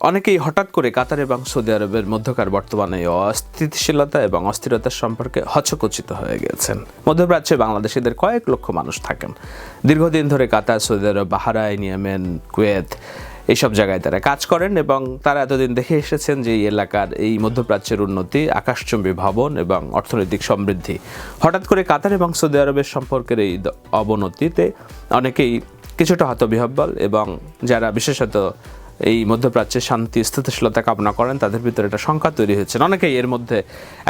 অনেকেই হঠাৎ করে কাতার এবং সৌদি আরবের মধ্যকার বর্তমানে অস্থিতিশীলতা এবং অস্থিরতার সম্পর্কে হচকচিত হয়ে গেছেন। মধ্যপ্রাচ্যে বাংলাদেশিদের কয়েক লক্ষ মানুষ থাকেন। দীর্ঘদিন ধরে Qatar, Saudi Arab, Bahrain, Yemen, Kuwait এইসব জায়গায় তারা কাজ করেন এবং তারা এতদিন দেখে এসেছেন যে এই এলাকার এই মধ্যপ্রাচ্যের উন্নতি, আকাশচুম্বী ভবন এবং অর্থনৈতিক সমৃদ্ধি। হঠাৎ করে কাতার এবং সৌদি আরবের সম্পর্কের এই অবনতিতে অনেকেই কিছুটা হতবিহব্বল এবং যারা বিশেষত এই মধ্যপ্রাচ্যে শান্তি, স্থিতিশীলতা কামনা করেন, তাদের ভিতরে একটা শঙ্কা তৈরি হয়েছে। অনেকেই এর মধ্যে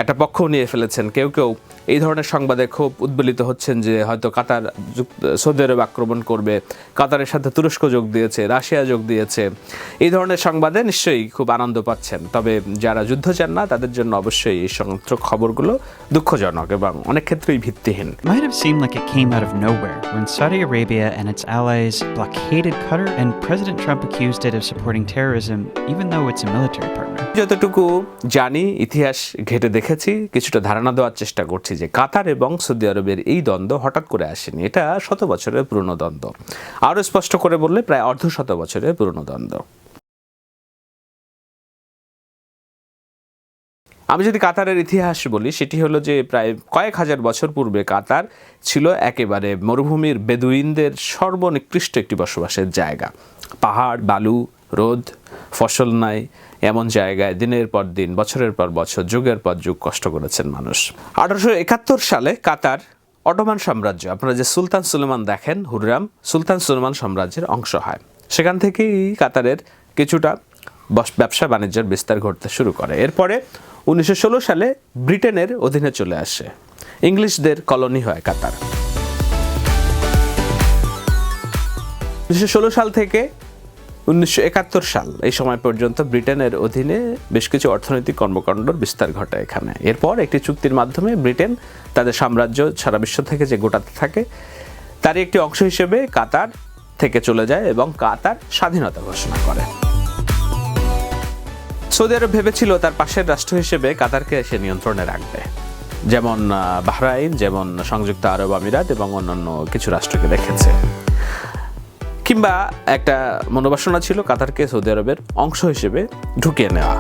একটা পক্ষ নিয়ে ফেলেছেন। কেউ কেউ এই ধরনের সংবাদে খুব উদ্বেলিত হচ্ছেন যে হয়তো কাতার সৌদি আরব আক্রমণ করবে, কাতারের সাথে তুরস্ক যোগ দিয়েছে, রাশিয়া যোগ দিয়েছে। এই ধরনের সংবাদে নিশ্চয়ই খুব আনন্দ পাচ্ছেন। তবে যারা যুদ্ধ চান না, তাদের জন্য অবশ্যই এই সমস্ত খবরগুলো দুঃখজনক এবং অনেক ক্ষেত্রেই ভিত্তিহীন। Might have seemed like it came out of nowhere when Saudi Arabia and its allies blockaded Qatar and President Trump accused it of supporting terrorism, even though it's a military partner. যতটুকু জানি ইতিহাস ঘেটে দেখেছি কিছুটা ধারণা দেওয়ার চেষ্টা করছি যে কাতার এবং সৌদি আরবের এই দ্বন্দ্ব হঠাৎ করে আসেনি। এটা শত বছরের পুরনো দ্বন্দ্ব। আরও স্পষ্ট করে বললে প্রায় অর্ধ শত বছরের পুরনো দ্বন্দ্ব। আমি যদি কাতারের ইতিহাস বলি সেটি হলো যে প্রায় কয়েক হাজার বছর পূর্বে কাতার ছিল একেবারে মরুভূমির বেদুইনদের সর্বনিকৃষ্ট একটি বসবাসের জায়গা। পাহাড় বালু রোদ, ফসল নাই, এমন জায়গায় দিনের পর দিন, বছরের পর বছর, যুগের পর যুগ কষ্ট করেছেন মানুষ। আঠারোশো একাত্তর সালে কাতার অটোমান সাম্রাজ্য, আপনারা যে সুলতান সুলেমান দেখেন, হুররাম, সুলতান সুলেমান সাম্রাজ্যের অংশ হয়। সেখান থেকেই কাতারের কিছুটা বস- ব্যবসা বাণিজ্যের বিস্তার ঘটতে শুরু করে। এরপরে উনিশশো ষোলো সালে ব্রিটেনের অধীনে চলে আসে। ইংলিশদের কলোনি হয় কাতার। উনিশশো ষোলো সাল থেকে উনিশশো একাত্তর সাল, এই সময় পর্যন্ত ব্রিটেনের অধীনে বেশ কিছু অর্থনৈতিক কর্মকাণ্ডর বিস্তার ঘটে এখানে। এরপর একটি চুক্তির মাধ্যমে ব্রিটেন তাদের সাম্রাজ্য সারা বিশ্ব থেকে যে গোটাতে থাকে, তারই একটি অংশ হিসেবে কাতার থেকে চলে যায় এবং কাতার স্বাধীনতা ঘোষণা করে। সৌদি আরব ভেবেছিল তার পাশের রাষ্ট্র হিসেবে কাতারকে সে নিয়ন্ত্রণে রাখবে। যেমন বাহরাইন, যেমন সংযুক্ত আরব আমিরাত এবং অন্যান্য কিছু রাষ্ট্রকে রেখেছে কিংবা একটা মনোবাসনা ছিল কাতারকে সৌদি আরবের অংশ হিসেবে ঢুকিয়ে নেওয়া।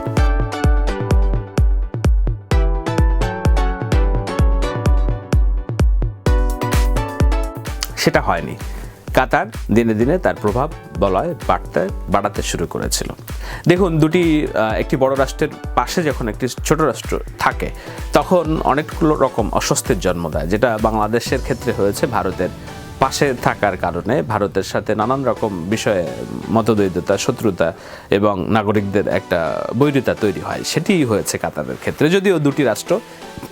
সেটা হয়নি। কাতার দিনে দিনে তার প্রভাব বলয় বাড়তে, বাড়াতে শুরু করেছিল। দেখুন, দুটি একটি বড় রাষ্ট্রের পাশে যখন একটি ছোট রাষ্ট্র থাকে, তখন অনেকগুলো রকম অস্বস্তির জন্ম দেয়, যেটা বাংলাদেশের ক্ষেত্রে হয়েছে, ভারতের পাশে থাকার কারণে ভারতের সাথে নানান রকম বিষয়ে মতদ্বৈধতা, শত্রুতা এবং নাগরিকদের একটা বৈরিতা তৈরি হয়। সেটিই হয়েছে কাতারের ক্ষেত্রে। যদিও দুটি রাষ্ট্র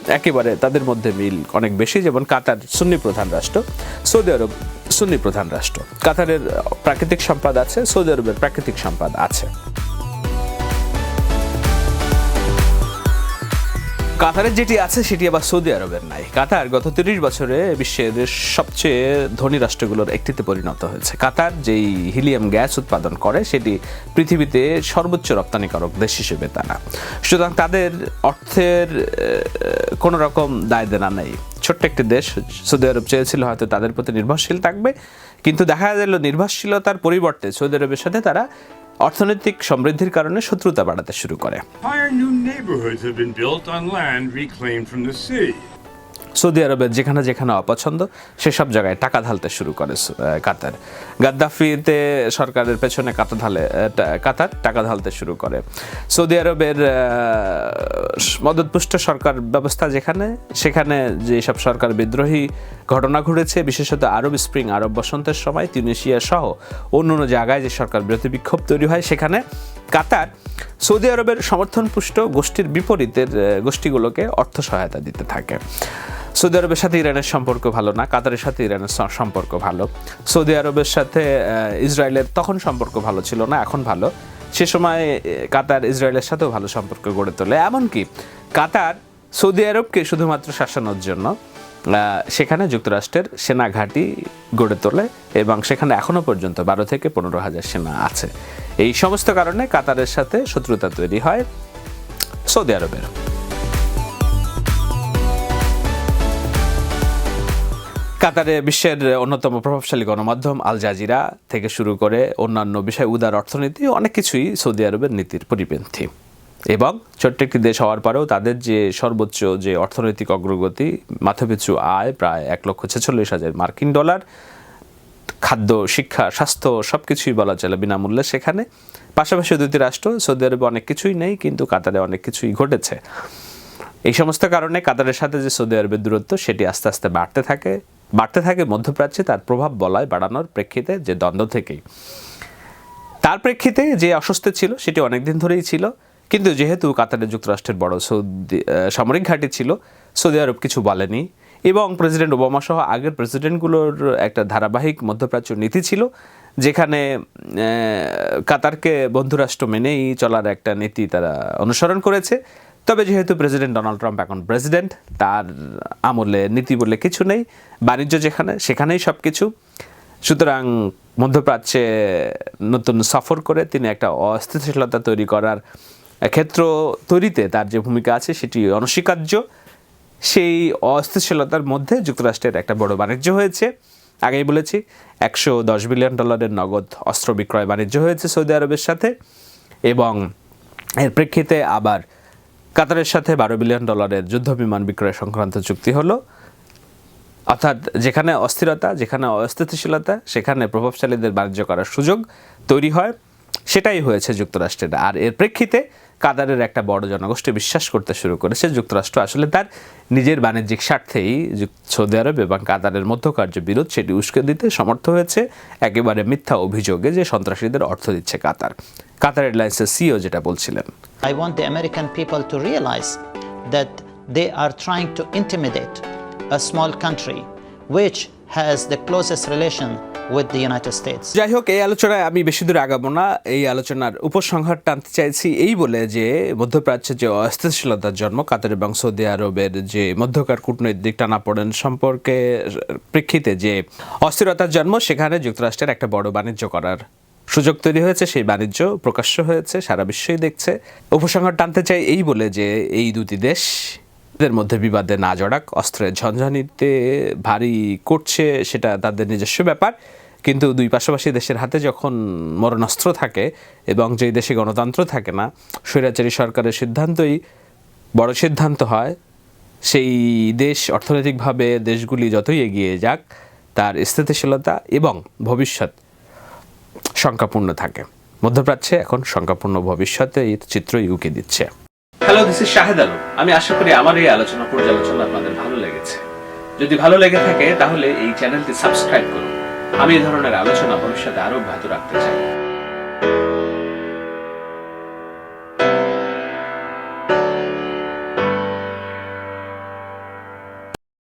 একেবারে তাদের মধ্যে মিল অনেক বেশি, যেমন কাতার সুন্নি প্রধান রাষ্ট্র, সৌদি আরব সুন্নি প্রধান রাষ্ট্র। কাতারের প্রাকৃতিক সম্পদ আছে, সৌদি আরবের প্রাকৃতিক সম্পদ আছে। কাতারের যেটি আছে, সেটি আবার সৌদি আরবের নাই। কাতার গত তিরিশ বছরে বিশ্বের সবচেয়ে ধনী রাষ্ট্রগুলোর একটিতে পরিণত হয়েছে। কাতার যেই হিলিয়াম গ্যাস উৎপাদন করে, সেটি পৃথিবীতে সর্বোচ্চ রপ্তানিকারক দেশ হিসেবে তারা সুতরাং তাদের অর্থের কোনো রকম দায় দেনা নেই। ছোট্ট একটি দেশ, সৌদি আরব চেয়েছিল হয়তো তাদের প্রতি নির্ভরশীল থাকবে, কিন্তু দেখা গেল নির্ভরশীলতার পরিবর্তে সৌদি আরবের সাথে তারা অর্থনৈতিক সমৃদ্ধির কারণে শত্রুতা বাড়াতে শুরু করে। সৌদি আরবের যেখানে যেখানে অপছন্দ, সেসব জায়গায় টাকা ঢালতে শুরু করে কাতার। গাদ্দাফিতে সরকারের পেছনে কাতা ঢালে কাতার টাকা ঢালতে শুরু করে। সৌদি আরবের মদতপুষ্ট সরকার ব্যবস্থা যেখানে, সেখানে যেসব সরকার বিদ্রোহী ঘটনা ঘটেছে, বিশেষত আরব স্প্রিং, আরব বসন্তের সময়, তিউনেশিয়া সহ অন্য অন্য জায়গায় যে সরকার বিরোধী বিক্ষোভ তৈরি হয়, সেখানে কাতার সৌদি আরবের সমর্থনপুষ্ট গোষ্ঠীর বিপরীতের গোষ্ঠীগুলোকে অর্থ সহায়তা দিতে থাকে। সৌদি আরবের সাথে ইরানের সম্পর্ক ভালো না, কাতারের সাথে ইরানের সম্পর্ক ভালো। সৌদি আরবের সাথে ইসরায়েলের তখন সম্পর্ক ভালো ছিল না, এখন ভালো। সে সময় কাতার ইসরায়েলের সাথেও ভালো সম্পর্ক গড়ে তোলে। এমনকি কাতার সৌদি আরবকে শুধুমাত্র শাসানোর জন্য সেখানে যুক্তরাষ্ট্রের সেনা ঘাঁটি গড়ে তোলে এবং সেখানে এখনও পর্যন্ত বারো থেকে পনেরো হাজার সেনা আছে। এই সমস্ত কারণে কাতারের সাথে শত্রুতা তৈরি হয় সৌদি আরবের। কাতারে বিশ্বের অন্যতম প্রভাবশালী গণমাধ্যম আল জাজিরা থেকে শুরু করে অন্যান্য বিষয়, উদার অর্থনীতি, অনেক কিছুই সৌদি আরবের নীতির পরিপন্থী। এবং ছোট্ট একটি দেশ হওয়ার পরেও তাদের যে সর্বোচ্চ যে অর্থনৈতিক অগ্রগতি মাথাপিছু আয় প্রায় এক লক্ষ ছেচল্লিশ হাজার মার্কিন ডলার। খাদ্য, শিক্ষা, স্বাস্থ্য সব কিছুই বলা চলে বিনামূল্যে সেখানে। পাশাপাশি দুটি রাষ্ট্র, সৌদি আরবে অনেক কিছুই নেই, কিন্তু কাতারে অনেক কিছুই ঘটেছে। এই সমস্ত কারণে কাতারের সাথে যে সৌদি আরবের দূরত্ব, সেটি আস্তে আস্তে বাড়তে থাকে। বাড়তে থাকে মধ্যপ্রাচ্যে তার প্রভাব বলায় বাড়ানোর প্রেক্ষিতে যে দ্বন্দ্ব থেকেই। তার প্রেক্ষিতে যে অস্বস্তি ছিল, সেটি অনেকদিন ধরেই ছিল। কিন্তু যেহেতু কাতারে যুক্তরাষ্ট্রের বড় সৌদি সামরিক ঘাঁটি ছিল, সৌদি আরব কিছু বলেনি। এবং প্রেসিডেন্ট ওবামা সহ আগের প্রেসিডেন্টগুলোর একটা ধারাবাহিক মধ্যপ্রাচ্য নীতি ছিল, যেখানে কাতারকে বন্ধুরাষ্ট্র মেনেই চলার একটা নীতি তারা অনুসরণ করেছে। তবে যেহেতু প্রেসিডেন্ট ডোনাল্ড ট্রাম্প এখন প্রেসিডেন্ট, তার আমলে নীতি বলে কিছু নেই, বাণিজ্য যেখানে, সেখানেই সব কিছু সুতরাং মধ্যপ্রাচ্যে নতুন সফর করে তিনি একটা অস্থিতিশীলতা তৈরি করার ক্ষেত্র তৈরিতে তার যে ভূমিকা আছে সেটি অনস্বীকার্য। সেই অস্থিতিশীলতার মধ্যে যুক্তরাষ্ট্রের একটা বড় বাণিজ্য হয়েছে। আগেই বলেছি, একশো দশ বিলিয়ন ডলারের নগদ অস্ত্র বিক্রয় বাণিজ্য হয়েছে সৌদি আরবের সাথে এবং এর প্রেক্ষিতে আবার কাতারের সাথে বারো বিলিয়ন ডলারের যুদ্ধ বিমান বিক্রয় সংক্রান্ত চুক্তি হলো। অর্থাৎ যেখানে অস্থিরতা, যেখানে অস্থিতিশীলতা, সেখানে প্রভাবশালীদের বাণিজ্য করার সুযোগ তৈরি হয়। সেটাই হয়েছে যুক্তরাষ্ট্রের। আর এর প্রেক্ষিতে কাতারের একটা বড় জনগোষ্ঠী বিশ্বাস করতে শুরু করেছে। যুক্তরাষ্ট্র আসলে তার নিজের বাণিজ্যিক স্বার্থেই সৌদি আরব এবং কাতারের মধ্যকার যে বিরোধ সেটি উস্কে দিতে সমর্থ হয়েছে। একেবারে মিথ্যা অভিযোগে যে সন্ত্রাসীদের অর্থ দিচ্ছে কাতার। কাতার এয়ারলাইন্সের সিও যেটা বলছিলেন। I want the American people to realize that they are trying to intimidate a small country which has the closest relation with the United States. যাই হোক এই আলোচনায় আমি বেশি দূর আগাবো না। এই আলোচনার উপসংহার টানতে চাইছি এই বলে যে, মধ্যপ্রাচ্যে যে অস্থিতিশীলতার জন্ম, কাতার এবং সৌদি আরবের যে মধ্যকার কূটনৈতিক টানাপোড়েন সম্পর্কে প্রেক্ষিতে যে অস্থিরতার জন্ম, সেখানে যুক্তরাষ্ট্রের একটা বড় বাণিজ্য করার সুযোগ তৈরি হয়েছে। সেই বাণিজ্য প্রকাশ্য হয়েছে, সারা বিশ্বই দেখছে। উপসংহার টানতে চাই এই বলে যে, এই দুটি দেশ এদের মধ্যে বিবাদে না জড়াক অস্ত্রের ঝঞ্ঝানিতে ভারী করছে সেটা তাদের নিজস্ব ব্যাপার। কিন্তু দুই পাশাপাশি দেশের হাতে যখন মরণাস্ত্র থাকে এবং যেই দেশে গণতন্ত্র থাকে না, স্বৈরাচারী সরকারের সিদ্ধান্তই বড় সিদ্ধান্ত হয়। সেই দেশ অর্থনৈতিকভাবে দেশগুলি যতই এগিয়ে যাক, তার স্থিতিশীলতা এবং ভবিষ্যৎ শঙ্কাপূর্ণ থাকে। মধ্যপ্রাচ্যে এখন শঙ্কাপূর্ণ ভবিষ্যতে এই চিত্র ইউকে দিচ্ছে। Hello this is Shahed Alam আমি আশা করি আমার এই আলোচনা পর্যালোচনা আপনাদের ভালো লেগেছে। যদি ভালো লেগে থাকে, তাহলে এই চ্যানেলটি সাবস্ক্রাইব করুন। আমি এই ধরনের আলোচনা ভবিষ্যতে আরও ভালো রাখতে চাই।